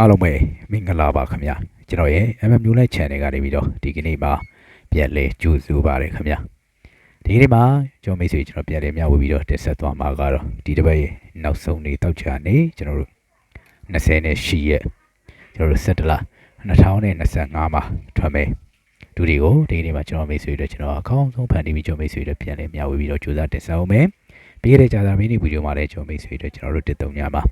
အားလုံးပဲမင်္ဂလာပါခင်ဗျာကျွန်တော်ရဲ့ MM မျိုးလိုက် channel ကနေပြီးတော့ဒီကနေ့မှာပြန်လဲကြိုဆိုပါရခင်ဗျာဒီကနေ့မှာကျွန်တော်မိတ်ဆွေကျွန်တော်ပြန်လဲမျှဝေပြီးတော့တက်ဆက်သွားမှာကတော့ဒီတစ်ပတ်ရဲ့နောက်ဆုံးနေ့တောက်ချာနေကျွန်တော်တို့20နဲ့ရှိရက်ကျွန်တော်တို့17လ2025မှာထွက်မယ်ဒူတွေကိုဒီကနေ့မှာကျွန်တော်မိတ်ဆွေတို့ကျွန်တော်အကောင်းဆုံးဖန်တီးပြီးကျွန်တော်မိတ်ဆွေတို့ပြန်လဲမျှဝေပြီးတော့ကြိုးစားတက်ဆက်အောင်မယ်ပြီးခဲ့တဲ့ကြာသပတေးနေ့ဗီဒီယိုမှာလည်းကျွန်တော်မိတ်ဆွေတို့ကျွန်တော်တို့တက်တုံညမှာ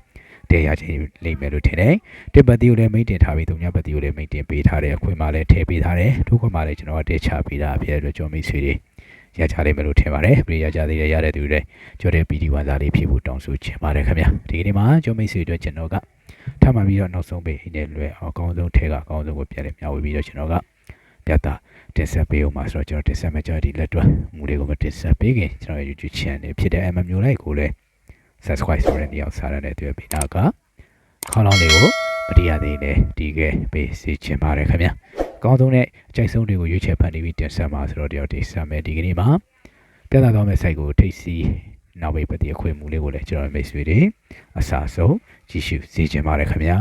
တရားချင်းလိမ့်မယ်လို့ထင်တယ်။တစ်ပတ်တီကိုလည်းမိတ်တင်ထားပြီးသုံးညပတ်တီကိုလည်းမိတ်တင်ပေးထားတယ်။အခွင့်မှလည်းထည့်ပေးထားတယ်။ဒုက္ခမှလည်းကျွန်တော်ကတည်ချပေးတာဖြစ်တဲ့အတွက်ကျွန်တော်မိတ်ဆွေတွေရကြလိမ့်မယ်လို့ထင်ပါတယ်။ပြည်ရကြသေးတယ်ရတဲ့သူတွေကျော်တဲ့ PD ဝန်သားလေးဖြစ်ဖို့တောင်းဆိုချင်ပါတယ်ခင်ဗျာ။ဒီကနေ့မှာကျွန်တော်မိတ်ဆွေတို့ကျွန်တော်ကထပ်မံပြီးတော့နောက်ဆုံးပေးနေတဲ့လွယ်အကောင်းဆုံးထဲကအကောင်းဆုံးကိုပြန်လည်မျှဝေပြီးတော့ကျွန်တော်ကပြတာတင်ဆက်ပေးအောင်ပါဆိုတော့ကျွန်တော်တင်ဆက်မဲ့ကြဒီလက်တွဲမူတွေကိုမတင်ဆက်ပေးခင်ကျွန်တော်ရဲ့ YouTube channel ဖြစ်တဲ့ MM မျိုးလိုက်ကိုလည်း subscribe ဆိုတဲ့နေရာစားရတဲ့တွေ့ပြီးတော့ကခေါင်းလောင်းလေးကိုမတရားသေးနဲ့တီးခဲ့ပေးစီချင်ပါတယ်ခင်ဗျာအကောင်းဆုံးနဲ့အကြိုက်ဆုံးတွေကိုရွေးချယ်ဖန်တီးပြီးတင်ဆက်မှာဆိုတော့တယောက်တင်ဆက်မယ်ဒီကနေ့မှာပြသသွားမယ့် site ကိုထိတ်စီနောက်ပိတ်ပတိအခွင့်အမှုလေးကိုလည်းကျွန်တော်မိတ်ဆွေတွေအစားဆုံးကြည့်ရှုစီချင်ပါတယ်ခင်ဗျာ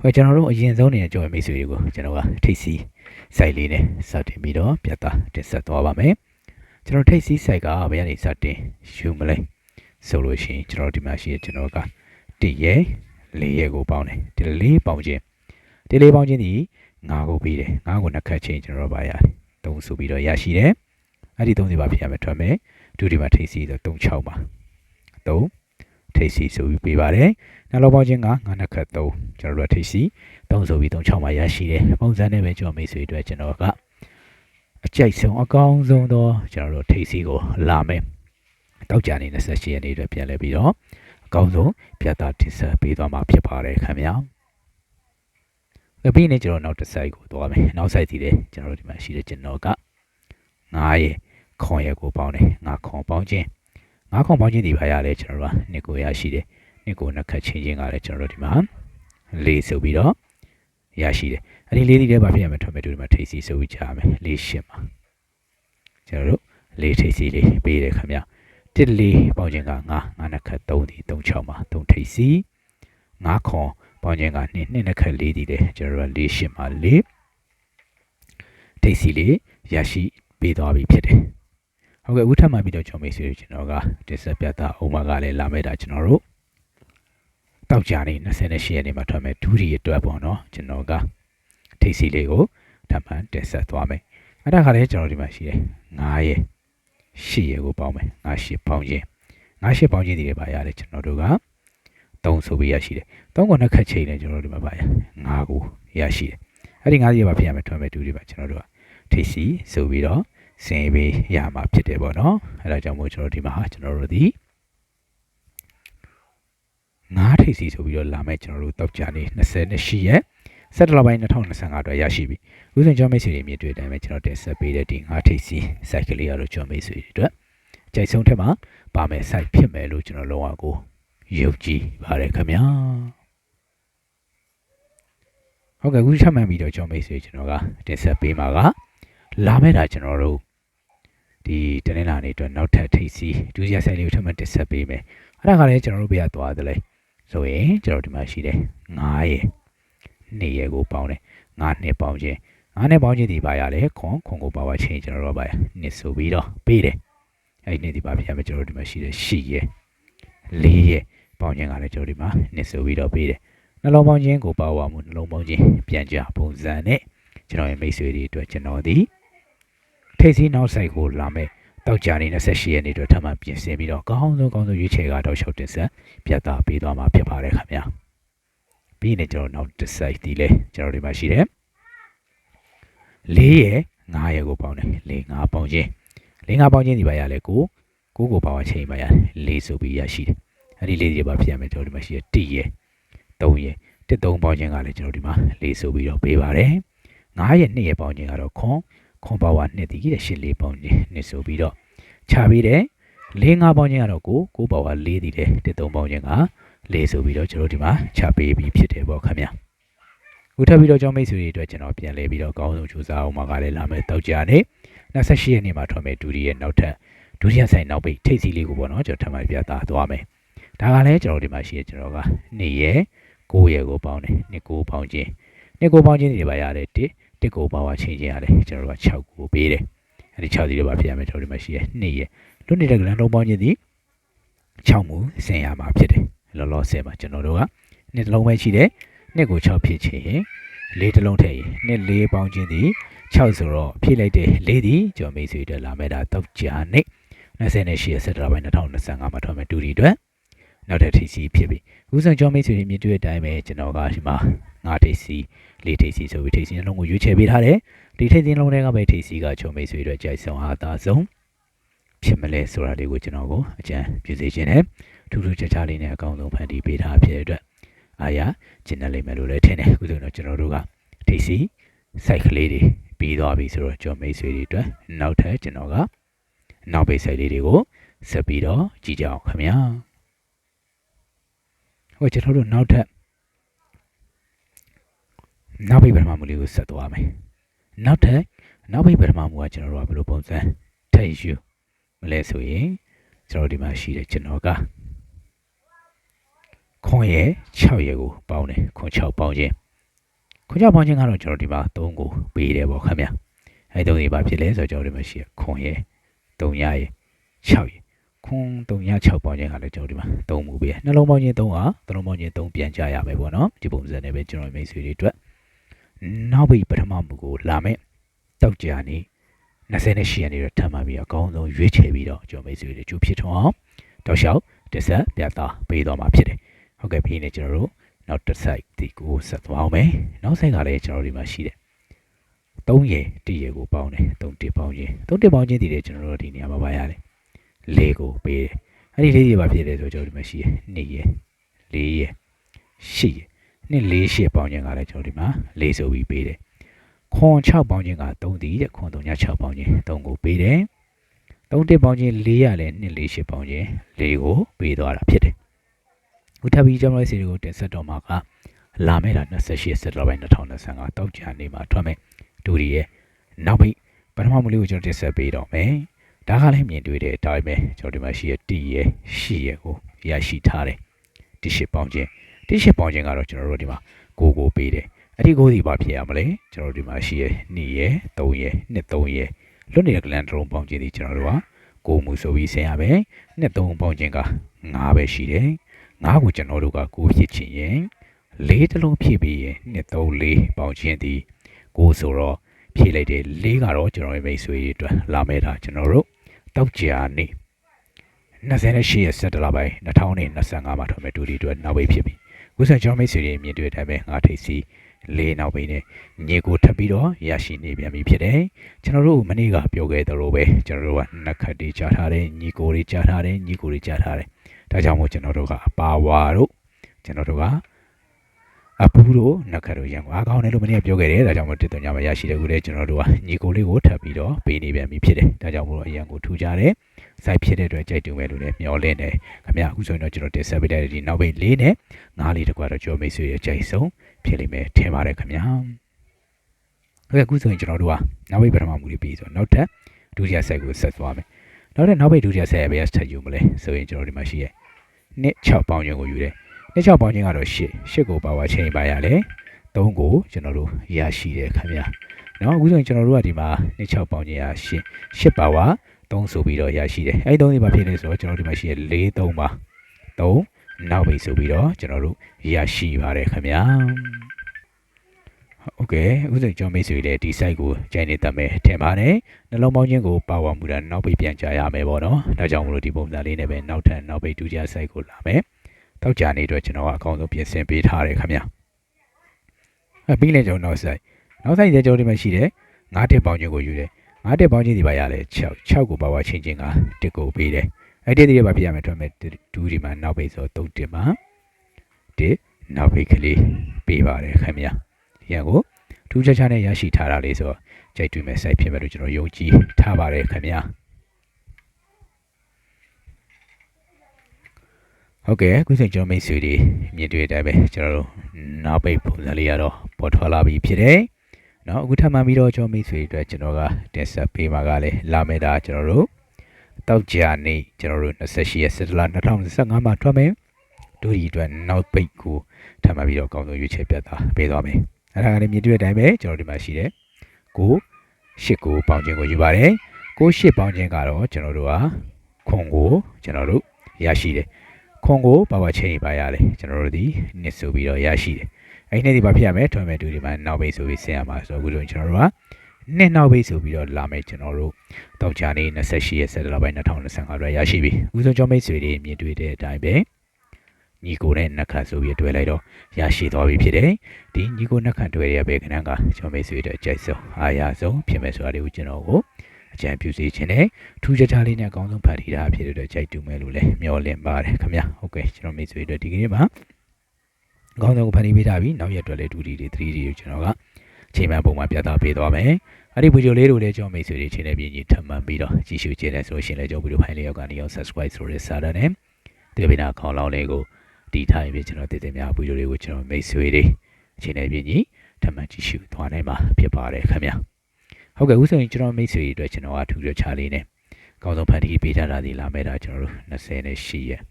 ဟိုကျွန်တော်တို့အရင်ဆုံးနေတဲ့ကြော်မိတ်ဆွေတွေကိုကျွန်တော်ကထိတ်စီ site လေးနဲ့စတင်ပြီးတော့ပြသတင်ဆက်သွားပါမယ် ကျွန်တော်ထိတ်စီးဆိုင်ကဘယ်ကနေစတင်ယူမလဲဆိုလို့ရှိရင်ကျွန်တော်ဒီမှာရှိရကျွန်တော်ကတရဲလေးရဲကိုပေါင်းတယ်ဒီလေးပေါင်းခြင်းဒီလေးပေါင်းခြင်းဒီငါးကိုပြီးတယ်ငါးကိုနှစ်ခတ်ချင်းကျွန်တော်ပါရတယ်သုံးဆိုပြီးတော့ရရှိတယ်အဲ့ဒီသုံးစီပါဖြစ်ရမယ်ထွက်မယ်ဒုတိယထိတ်စီဆို36ပါ3ထိတ်စီဆိုပြီးပေးပါတယ်နောက်လောက်ပေါင်းခြင်းကငါးနှစ်ခတ်3ကျွန်တော်တို့ထိတ်စီ3ဆိုပြီး36ပါရရှိတယ်ပုံစံနဲ့ပဲကျွန်တော်မိတ်ဆွေအတွက်ကျွန်တော်က အကြိုက်ဆုံးအကောင်းဆုံးသောကျွန်တော်တို့ထိပ်စီးကိုလာမယ်တောက်ကြနေ28ရက်နေ့အတွက်ပြန်လဲပြီးတော့အကောင်းဆုံးပြသတင်ဆက်ပေးသွားမှာဖြစ်ပါတယ်ခင်ဗျာ။ပြီးနေကျွန်တော်နောက်တစ် site ကိုသွားမယ်။နောက် site စီတယ်ကျွန်တော်တို့ဒီမှာရှိတဲ့ကျွန်တော်က9ရဲ့ခွန်ရဲ့ကိုပေါင်းတယ်။ငါခွန်ပေါင်းခြင်းငါခွန်ပေါင်းခြင်းဒီပါရတယ်ကျွန်တော်တို့ကနှစ်ကိုရရှိတယ်။နှစ်ကိုနှစ်ခတ်ချင်းချင်းကလည်းကျွန်တော်တို့ဒီမှာလေးဆိုပြီးတော့ ရရှိတယ်အဲ့ဒီလေးဒီထဲမှာဖြစ်ရမယ်ထွက်မယ်ဒီမှာထိပ်စီဆိုပြီးကြားမယ်လေးရှင်းပါကျွန်တော်တို့လေးထိပ်စီလေးပေးတယ်ခင်ဗျတစ်လေးပေါင်းခြင်းက9 9နှစ်ခတ်3ဒီ36မှာ3ထိပ်စီ9ခွန်ပေါင်းခြင်းက2 2နှစ်ခတ်4ဒီတယ်ကျွန်တော်တို့လေးရှင်းပါလေးထိပ်စီလေးရရှိပေးသွားပြီဖြစ်တယ်ဟုတ်ကဲ့အခုထပ်မှပြီးတော့ကျွန်တော်မိတ်ဆွေကျွန်တော်ကတင်ဆက်ပြတာအုံမကလည်းလာမဲ့တာကျွန်တော်တို့ တောက်ကြနေ28ရက်နေ့မှာထွက်မယ်ဒူးရီအတွက်ပေါ့နော်ကျွန်တော်ကထိပ်စီလေးကိုထပ်မံတင်ဆက်သွားမယ်အဲ့ဒါခါလေးကျွန်တော်ဒီမှာရှိတယ်9ရက်10ရက်ကိုပေါင်းမယ်9 10ပေါင်းခြင်း9 10ပေါင်းခြင်းဒီလည်းပါရတယ်ကျွန်တော်တို့က3ဆိုပြီးရရှိတယ်3ကိုနှစ်ခတ်ချိန်နဲ့ကျွန်တော်တို့ဒီမှာပါရ9ကိုရရှိတယ်အဲ့ဒီ9ရက်ပါဖြစ်ရမယ်ထွက်မယ်ဒူးရီပါကျွန်တော်တို့ကထိပ်စီဆိုပြီးတော့စင်ပေးရမှာဖြစ်တယ်ပေါ့နော်အဲ့ဒါကြောင့်မို့ကျွန်တော်ဒီမှာကျွန်တော်တို့ဒီ ငါးထိပ်စီဆိုပြီးတော့လာမဲ့ကျွန်တော်တို့တောက်ကြနေ28ရက်17လပိုင်း2025အတွက်ရရှိပြီဥစဉ်ကျောင်းမိတ်ဆွေတွေမြင်တွေ့တိုင်းပဲကျွန်တော်တင်ဆက်ပေးတဲ့ဒီငါးထိပ်စီ site ကလေးရတော့ကျောင်းမိတ်ဆွေတွေအတွက်ကြိုက်ဆုံးထက်မှာပါမယ် site ဖြစ်မယ်လို့ကျွန်တော်လုံးဝကိုယုံကြည်ပါတယ်ခင်ဗျာဟုတ်ကဲ့ခုချမှန်ပြီးတော့ကျောင်းမိတ်ဆွေကျွန်တော်ကတင်ဆက်ပေးမှာကလာမဲ့တာကျွန်တော်တို့ဒီတနင်္လာနေ့အတွက်နောက်ထပ်ထိပ်စီဒုတိယ site လေးကိုထပ်မံတင်ဆက်ပေးမယ်အဲ့ဒါကလည်းကျွန်တော်တို့ဘယ်ကသွားသလဲ ဆိုရင်ကျွန်တော်ဒီမှာရှိတယ်9ရယ်2ရယ်ကိုပေါင်းတယ်9နှစ်ပေါင်းခြင်း9နှစ်ပေါင်းခြင်းဒီပါရလဲခွန်ခွန်ကိုပါဝါချင်းကျွန်တော်တို့ပါရနှစ်ဆိုပြီးတော့ပေးတယ်အဲ့ဒီနှစ်ဒီပါပြရမယ်ကျွန်တော်ဒီမှာရှိတယ်10ရယ်4ရယ်ပေါင်းခြင်းကလည်းကျွန်တော်ဒီမှာနှစ်ဆိုပြီးတော့ပေးတယ်နှလုံးပေါင်းခြင်းကိုပါဝါမှုနှလုံးပေါင်းခြင်းပြန်ကြပုံစံနဲ့ကျွန်တော်ရဲ့မိတ်ဆွေတွေအတွက်ကျွန်တော်ဒီထိတ်စီးနောက်ဆိုင်ကိုလာမယ် တောက်ကြနေ28ရက်နေ့အတွက်ထပ်မံပြင်ဆင်ပြီးတော့ကောင်းဆုံးကောင်းဆုံးရွေးချယ်ကတော့ရှောက်တင်ဆက်ပြသပေးသွားမှာဖြစ်ပါတယ်ခင်ဗျာပြီးရင်ကျွန်တော်နောက်တစ် site ဒီလေကျွန်တော်ဒီမှာရှိတယ်၄ရယ်9ရယ်ကိုပေါင်းတယ်၄9ပေါင်းခြင်း၄9ပေါင်းခြင်းဒီပါရလဲကိုကိုကိုပါဝါချိန်ပါရ၄ဆိုပြီးရရှိတယ်အဲ့ဒီလေးတွေပါဖြစ်ရမယ်ကျွန်တော်ဒီမှာရှိတယ်1ရယ်3ရယ်တစ်3ပေါင်းခြင်းကလည်းကျွန်တော်ဒီမှာ၄ဆိုပြီးတော့ပေးပါတယ်9ရယ်2ရယ်ပေါင်းခြင်းကတော့ခွန် ခွန်ပါဝါနှစ်တည်တဲ့ရှစ်လေးပေါင်းခြင်းနှစ်ဆိုပြီးတော့ခြာပေးတယ်လေးငါးပေါင်းခြင်းကတော့ကိုကိုပါဝါလေးတည်တယ်တစ်သုံးပေါင်းခြင်းကလေးဆိုပြီးတော့ကျွန်တော်ဒီမှာခြာပေးပြီးဖြစ်တယ်ပေါ့ခင်ဗျာခုထပ်ပြီးတော့ကျောင်းမိတ်ဆွေတွေအတွက်ကျွန်တော်ပြန်လဲပြီးတော့အကောင်းဆုံးကြိုးစားအောင်မှာကလည်းလာမယ်တောက်ကြနေ28ရက်နေ့မှာထွက်မယ်ဒူရီရဲ့နောက်ထပ်ဒုတိယဆိုင်နောက်ပိတ်ထိတ်စီလေးကိုပေါ့နော်ကျွန်တော်ထပ်မပြသသွားမယ်ဒါကလည်းကျွန်တော်ဒီမှာရှိရကျွန်တော်က2ရယ်9ရယ်ကိုပေါင်းတယ်2ကိုပေါင်းခြင်း2ကိုပေါင်းခြင်းတွေပါရတယ်1 1ကိုပေါင်းပါချင်းချင်းရတယ်ကျွန်တော်က6ကိုပေးတယ်အဲဒီ6စီတွေပါဖြစ်ရမယ်ကျွန်တော်ဒီမှာရှိရ2ရယ်လွတ်နေတဲ့ကလန်လုံးပေါင်းခြင်းဒီ6မူဆင်ရမှာဖြစ်တယ်လောလောဆယ်မှာကျွန်တော်တို့ကနှစ်တစ်လုံးပဲရှိတယ်နှစ်ကို6ဖြစ်ချင်ရင်လေးတစ်လုံးထည့်ရင်နှစ်လေးပေါင်းခြင်းဒီ6ဆိုတော့ဖြည့်လိုက်တဲ့လေးဒီကျွန်တော်မိတ်ဆွေတွေလာမဲ့တာတောက်ကြာနေ28ဆက်တရပိုင်း2025မှာထွက်မယ်တူဒီအတွက်နောက်ထပ် TC ဖြစ်ပြီအခုဆိုကျွန်တော်မိတ်ဆွေတွေမြင်တွေ့တဲ့အတိုင်းပဲကျွန်တော်ကဒီမှာ 9 TC 4 TC ဆိုပြီး TC နှလုံးကိုရွေးချယ်ပေးထားတယ်ဒီထိတ်သိမ်းလုံးတွေကပဲ TC ကကျွန်တော်မိတ်ဆွေတွေကြိုက်ဆုံးအားသာဆုံးဖြစ်မလဲဆိုတာလေးကိုကျွန်တော်ကိုအကြံပြုစေခြင်းနဲ့ထူးထူးခြားခြားလေးနဲ့အကောင်းဆုံးဖန်တီးပေးထားဖြစ်တဲ့အတွက်အားရကျင့်တယ်လိမ့်မယ်လို့လည်းထင်တယ်အခုဆိုတော့ကျွန်တော်တို့က TC စိုက်ကလေးတွေပြီးသွားပြီဆိုတော့ကျွန်တော်မိတ်ဆွေတွေအတွက်နောက်ထပ်ကျွန်တော်ကနောက်ပိတ်စိုက်လေးတွေကိုဆက်ပြီးတော့ကြည့်ကြအောင်ခင်ဗျာဟိုကျွန်တော်တို့နောက်ထပ် နောက်ပိတ်ပထမမူလေးကိုဆက်သွားမယ်နောက်ထပ်နောက်ပိတ်ပထမမူကကျွန်တော်တို့ကဘယ်လိုပုံစံထည့်ယူမလဲဆိုရင်ကျွန်တော်ဒီမှာရှိတဲ့ကျွန်တော်ကခွန်ရဲ့6ရဲ့ကိုပေါင်းတယ်ခွန်6ပေါင်းခြင်းခွန်6ပေါင်းခြင်းကတော့ကျွန်တော်ဒီမှာ3ကိုပေးတယ်ပေါ့ခင်ဗျအဲ3တွေပါဖြစ်လဲဆိုတော့ကျွန်တော်ဒီမှာရှိရခွန်ရဲ့3ရရဲ့6ရဲ့ခွန်3ရ6ပေါင်းခြင်းကလည်းကျွန်တော်ဒီမှာ3မှုပေးတယ်နှလုံးပေါင်းခြင်း3ဟာနှလုံးပေါင်းခြင်း3ပြန်ကြရမယ်ပေါ့နော်ဒီပုံစံနဲ့ပဲကျွန်တော်မိတ်ဆွေတွေအတွက် နောက်ပြီးပထမမှုကိုလာမယ်တောက်ကြနေ28ရက်နေ့တော့ထပ်မှပြီးအကောင်းဆုံးရွေးချယ်ပြီးတော့ကျွန်တော်မိတ်ဆွေတွေကျူဖြစ်ထွန်းအောင်တောက်လျှောက်တက်ဆက်ပြသပေးတော့မှာဖြစ်တယ်ဟုတ်ကဲ့ပြီးနေကျွန်တော်တို့နောက်တစ်ဆိုင်ဒီကိုဆက်သွားအောင်မယ်နောက်ဆိုင်ကလည်းကျွန်တော်ဒီမှာရှိတယ်3ရယ်1ရယ်ကိုပေါင်းတယ်3တစ်ပေါင်းခြင်း3တစ်ပေါင်းခြင်းဒီလေကျွန်တော်တို့ဒီနေရာမှာပါရတယ်4ကိုပေးတယ်အဲ့ဒီ4ရယ်ပါဖြစ်တယ်ဆိုကျွန်တော်ဒီမှာရှိတယ်2ရယ်4ရယ်8ရ ယ်နှစ်4 8ပေါင်းခြင်းကလည်းကျွန်တော်ဒီမှာ4ဆိုပြီးပေးတယ်ခွန်6ပေါင်းခြင်းက3တီးတဲ့ခွန်3ည6ပေါင်းခြင်း3ကိုပေးတယ်3တစ်ပေါင်းခြင်း4ရလည်းနှစ်4 8ပေါင်းခြင်း4ကိုပေးသွားတာဖြစ်တယ်ခုထပ်ပြီးကျွန်တော်စီတွေကိုတင်ဆက်တော့မှာကလာမယ့်တာ28စက်တော်ပိုင်း2025တောက်ကြနေမှာထွက်မယ်ဒူရီရဲ့နောက်ပြီးပထမမူလေးကိုကျွန်တော်တင်ဆက်ပေးတော့မယ်ဒါကလည်းမြင်တွေ့တဲ့အတိုင်းပဲကျွန်တော်ဒီမှာရှိရတီရဲ့ရှိရဲ့ကိုရရှိထားတယ်တိရှိပေါင်းခြင်း တိရှိပေါင်းခြင်းကတော့ကျွန်တော်တို့ဒီမှာကိုကိုပေးတယ်အဲ့ဒီကိုဒီဘာဖြစ်ရမလဲကျွန်တော်ဒီမှာရှိရ2ရဲ့3ရဲ့2 3ရဲ့လွတ်နေတဲ့ကလန်ဒရုံပေါင်းခြင်းဒီကျွန်တော်တို့ကကိုမှုဆိုပြီးဆင်ရမယ်2 3ပေါင်းခြင်းက9ပဲရှိတယ်ငါးကိုကျွန်တော်တို့ကကိုဖြစ်ချင်ရင်လေးတလုံးဖြည့်ပြီးရင်နှစ်သုံးလေးပေါင်ချင်းသည်ကိုဆိုတော့ဖြည့်လိုက်တယ်လေးကတော့ကျွန်တော်ရဲ့မိတ်ဆွေတွေအတွက်လာမဲ့တာကျွန်တော်တို့တောက်ကြာနေ28ရက်7လပိုင်း2025မှာထွက်မဲ့တူဒီအတွက်နောက်ပိတ်ဖြစ်ပြီ ခုဆက်ကျွန်တော်မိတ်ဆွေတွေမြင်တွေ့တဲ့အတိုင်းပဲငါထိတ်စီလေးနောက်ပိတ်နဲ့ညီကိုထပ်ပြီးတော့ရရှိနေပြန်ပြီဖြစ်တယ်ကျွန်တော်တို့မနေ့ကပြောခဲ့သလိုပဲကျွန်တော်တို့ကနှစ်ခတ်တွေကြားထားတယ်ညီကိုတွေကြားထားတယ်ညီကိုတွေကြားထားတယ်ဒါကြောင့်မို့ကျွန်တော်တို့ကအပါဝါတို့ကျွန်တော်တို့က အပူတို့နက်ခတ်တို့ရံအားကောင်းတယ်လို့မနေ့ကပြောခဲ့တယ်ဒါကြောင့်မို့တည်တော်ညမှာရရှိတဲ့ခုလေးကျွန်တော်တို့ကညီကိုလေးကိုထပ်ပြီးတော့ပေးနေပြန်ပြီဖြစ်တယ်ဒါကြောင့်မို့လို့အရန်ကိုထူကြတယ်စိုက်ဖြစ်တဲ့အတွက်ကြိုက်တူမဲ့လို့လည်းမျောလင်းတယ်ခင်ဗျအခုဆိုရင်တော့ကျွန်တော်တင်ဆက်ပေးတဲ့ဒီနောက်ပိတ်လေးနဲ့ငါးလေးတကွာတော့ကျော်မိတ်ဆွေရဲ့ကြိုက်ဆုံးဖြစ်လိမ့်မယ်ထင်ပါတယ်ခင်ဗျဟုတ်ကဲ့အခုဆိုရင်ကျွန်တော်တို့ကနောက်ပိတ်ပထမမူလေးပြီးဆိုတော့နောက်ထပ်ဒုတိယဆက်ကိုဆက်သွားမယ်နောက်ထပ်နောက်ပိတ်ဒုတိယဆက်ရဲ့ဘယ်ဆက်ယူမလဲဆိုရင်ကျွန်တော်ဒီမှာရှိရဲ့နှစ်6ပေါင်းချင်းကိုယူတယ် နှစ်6ပေါင်းချင်းကတော့8 8ကိုပါဝါချိန်ပါရလဲ3ကိုကျွန်တော်တို့ရရှိတယ်ခင်ဗျာနော်အခုဆိုရင်ကျွန်တော်တို့ကဒီမှာနှစ်6ပေါင်းချင်းရ8 8ပါဝါ3ဆိုပြီးတော့ရရှိတယ်အဲ့ဒီ3ဒီမှာဖြစ်နေဆိုတော့ကျွန်တော်ဒီမှာရှိရ4 3ပါ3နောက်ပိတ်ဆိုပြီးတော့ကျွန်တော်တို့ရရှိပါတယ်ခင်ဗျာโอเคဥစဉ်ကျွန်တော်မိတ်ဆွေလည်းဒီ site ကိုကြိုင်နေတတ်မယ်ထင်ပါတယ်နှလုံးပေါင်းခြင်းကိုပါဝါမူတာနောက်ပိတ်ပြန်ကြရမယ်ပေါ့နော်ဒါကြောင့်မလို့ဒီပုံစံလေးနဲ့ပဲနောက်ထပ်နောက်ပိတ်ဒုတိယ site ကိုလာမယ် တောက်ကြနေအတွက်ကျွန်တော်ကအကောင်းဆုံးပြင်ဆင်ပေးထားတယ်ခင်ဗျအပြီးလဲကျွန်တော်နောက် site နောက် site ရဲ့ကျွန်တော်ဒီမှာရှိတယ်ငါးတက်ပေါင်းခြင်းကိုယူတယ်ငါးတက်ပေါင်းခြင်းဒီပါရလဲ6 6ကိုပါဝါချင်းချင်းကတစ်ကိုပေးတယ်အဲ့ဒီတည်းပါပြရမယ်ထွက်မယ်ဒူးဒီမှာနောက်ပိတ်ဆို3တက်မှာတစ်နောက်ပိတ်ကလေးပေးပါတယ်ခင်ဗျရန်ကိုထူးခြားခြားနဲ့ရရှိထားတာလေးဆိုတော့ကြိုက်တွေ့မဲ့ site ဖြစ်မယ်လို့ကျွန်တော်ယုံကြည်ထားပါတယ်ခင်ဗျာ ဟုတ်ကဲ့ခုချိန်ကျွန်တော်မိတ်ဆွေတွေမြင်တွေ့တဲ့အတိုင်းပဲကျွန်တော်တို့နောက်ပိတ်ပုံစံလေးရတော့ပေါ်ထွက်လာပြီဖြစ်တယ်။နော်အခုထပ်မှပြီးတော့ကျွန်တော်မိတ်ဆွေတွေအတွက်ကျွန်တော်ကတင်ဆက်ပေးမှာကလည်းလာမယ့်တာကျွန်တော်တို့တောက်ကြနေကျွန်တော်တို့28ရက်17လ2025မှာထွက်မယ်တို့ဒီအတွက်နောက်ပိတ်ကိုထပ်မံပြီးတော့အကောင်းဆုံးရွေးချယ်ပြတ်သားပေးသွားမယ်အဲ့ဒါကလည်းမြင်တွေ့တဲ့အတိုင်းပဲကျွန်တော်ဒီမှာရှိတယ်ကိုရှစ်ကိုပေါင်းခြင်းကိုယူပါတယ်ကိုရှစ်ပေါင်းခြင်းကတော့ကျွန်တော်တို့ကခွန်ကိုကျွန်တော်တို့ရရှိတယ် ခွန်ကိုပါဝါချင်းပါရတယ်ကျွန်တော်တို့ဒီနှစ်ဆိုပြီးတော့ရရှိတယ်အဲ့ဒီနေ့ဒီမှာဖြစ်ရမယ်ထွန်မဲ့တူဒီမှာနောက်ပိတ်ဆိုပြီးဆင်ရမှာဆိုတော့အခုဆိုရင်ကျွန်တော်တို့ကနှစ်နောက်ပိတ်ဆိုပြီးတော့လာမယ်ကျွန်တော်တို့တောက်ချာနေ28ရက်ဆက်လပိုင်း2025အတွက်ရရှိပြီဦးဆုံးကျော်မိတ်ဆွေတွေမြင်တွေ့တဲ့အတိုင်းပဲညီကိုနဲ့နှက်ခတ်ဆိုပြီးတွဲလိုက်တော့ရရှိသွားပြီဖြစ်တယ်ဒီညီကိုနှက်ခတ်တွဲရပဲခဏကကျော်မိတ်ဆွေတွေအကြိုက်ဆုံးအားရဆုံးဖြစ်မယ်ဆိုတာလေးကိုကျွန်တော်ကို အကြံပြုစီခြင်းနဲ့ထူးခြားခြားလေးနဲ့အကောင်းဆုံးဖတ်ထီတာဖြစ်တဲ့အတွက်ကြိုက်တူမယ်လို့လည်းမျှော်လင့်ပါတယ်ခင်ဗျာဟုတ်ကဲ့ကျွန်တော်မိတ်ဆွေတွေဒီကနေ့မှာအကောင်းဆုံးကိုဖတ်ထီပေးထားပြီးနောက်ရက်အတွက်လည်း 2D တွေ 3D တွေကျွန်တော်ကချိန်မှပုံမှန်ပြသပေးသွားမယ်အဲ့ဒီဗီဒီယိုလေးတွေကိုလည်းကျွန်တော်မိတ်ဆွေတွေချိန်နဲ့ပြင်းကြီးထပ်မံပြီးတော့ကြည့်ရှုကြည့်နေဆိုရှင်လည်းကျွန်တော်ဗီဒီယိုဖိုင်လေးရောက်ကနေအောင် subscribe ဆိုတဲ့စာတန်းနဲ့ဒီပိနာခေါင်းလောင်းလေးကိုတီးထားပြီးကျွန်တော်တည်တည်များဗီဒီယိုလေးကိုကျွန်တော်မိတ်ဆွေတွေချိန်နဲ့ပြင်းကြီးထပ်မံကြည့်ရှုသွားနိုင်မှာဖြစ်ပါတယ်ခင်ဗျာ ဟုတ်ကဲ့ဥဆိုရင်ကျွန်တော်မိတ်ဆွေတွေအတွက်ကျွန်တော်ကထူးခြားခြားလေးနဲ့အကောင်းဆုံးဖန်တီးပေးထားတာဒီလာမဲ့တာကျွန်တော်တို့28ရက်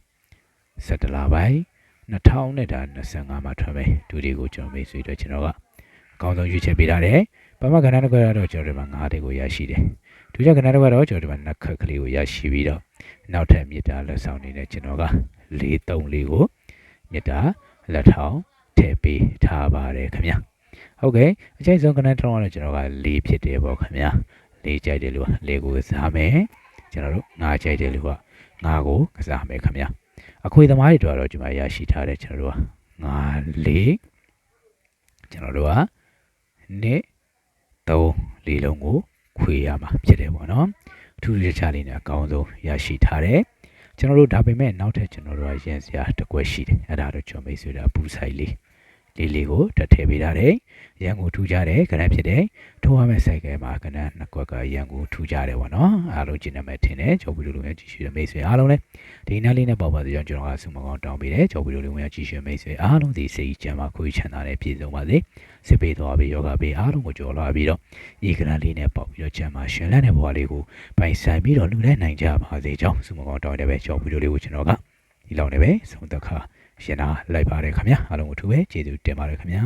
17လပိုင်း2000နဲ့ဒါ25မှာထွက်မယ်ဒူတွေကိုကျွန်တော်မိတ်ဆွေတွေကျွန်တော်ကအကောင်းဆုံးရွေးချယ်ပေးထားတယ်ပမကဏ္ဍတစ်ခုကတော့ကျွန်တော်တို့မှာ9တွေကိုရရှိတယ်ဒုတိယကဏ္ဍတစ်ခုကတော့ကျွန်တော်တို့မှာနှစ်ခက်ကလေးကိုရရှိပြီးတော့နောက်ထပ်မြေတာလက်ဆောင်နေတဲ့ကျွန်တော်က4 3လေးကိုမြေတာလက်ထောင်ထည့်ပေးထားပါတယ်ခင်ဗျာ ဟုတ်ကဲ့အချိန်ဆုံးကဏ္ဍတစ်ခုကတော့ကျွန်တော်က4ဖြစ်တယ်ပေါ့ခင်ဗျာ4ကြိုက်တယ်လို့4ကိုစားမယ်ကျွန်တော်တို့9ကြိုက်တယ်လို့က9ကိုကစားမယ်ခင်ဗျာအခွေသမားတွေတော့ကျွန်တော်ရရှိထားတယ်ကျွန်တော်တို့က9 4ကျွန်တော်တို့ကနှစ်3လေးလုံးကိုခွေရမှာဖြစ်တယ်ပေါ့နော်အထူးရချလေးနဲ့အကောင်းဆုံးရရှိထားတယ်ကျွန်တော်တို့ဒါပေမဲ့နောက်ထပ်ကျွန်တော်တို့ကရင်စရာတစ်ကွက်ရှိတယ်အဲ့ဒါတော့ကျွန်တော်မိတ်ဆွေတို့ပူဆိုင်လေး လေးလေးကိုတက်ထည့်ပေးထားတယ်ရန်ကိုထူကြတယ်ခဏဖြစ်တယ်ထိုးရမယ့်စိုက်ကဲမှာခဏနှစ်ကွက်ကရန်ကိုထူကြတယ်ပေါ့နော်အားလုံးကျင်းနေမယ်ထင်တယ်ကျော်ဗီဒီယိုလေးဝင်ကြည့်ရှုတဲ့မိတ်ဆွေအားလုံးလည်းဒီနားလေးနဲ့ပေါ့ပါစေကျွန်တော်ကဆုမကောင်းတောင်းပေးတယ်ကျော်ဗီဒီယိုလေးဝင်ကြည့်ရှုမိတ်ဆွေအားလုံးဒီစိတ်ချမ်းသာခွေးချမ်းသာတဲ့ပြည်စုံပါစေစစ်ပေးသွားပြီးယောဂပေးအားလုံးကိုကြော်လာပြီးတော့ဤကရလေးနဲ့ပေါက်ပြီးတော့ချမ်းသာရှင်လန်းတဲ့ဘဝလေးကိုပိုင်ဆိုင်ပြီးတော့လူတဲ့နိုင်ကြပါစေကြောင်းဆုမကောင်းတောင်းတဲ့ပဲကျော်ဗီဒီယိုလေးကိုကျွန်တော်ကဒီလောက်နဲ့ပဲဆုံးသက်ခါ ရှင်နာလိုက်ပါတယ်ခင်ဗျာအားလုံးကိုထူပဲကျေးဇူးတင်ပါတယ်ခင်ဗျာ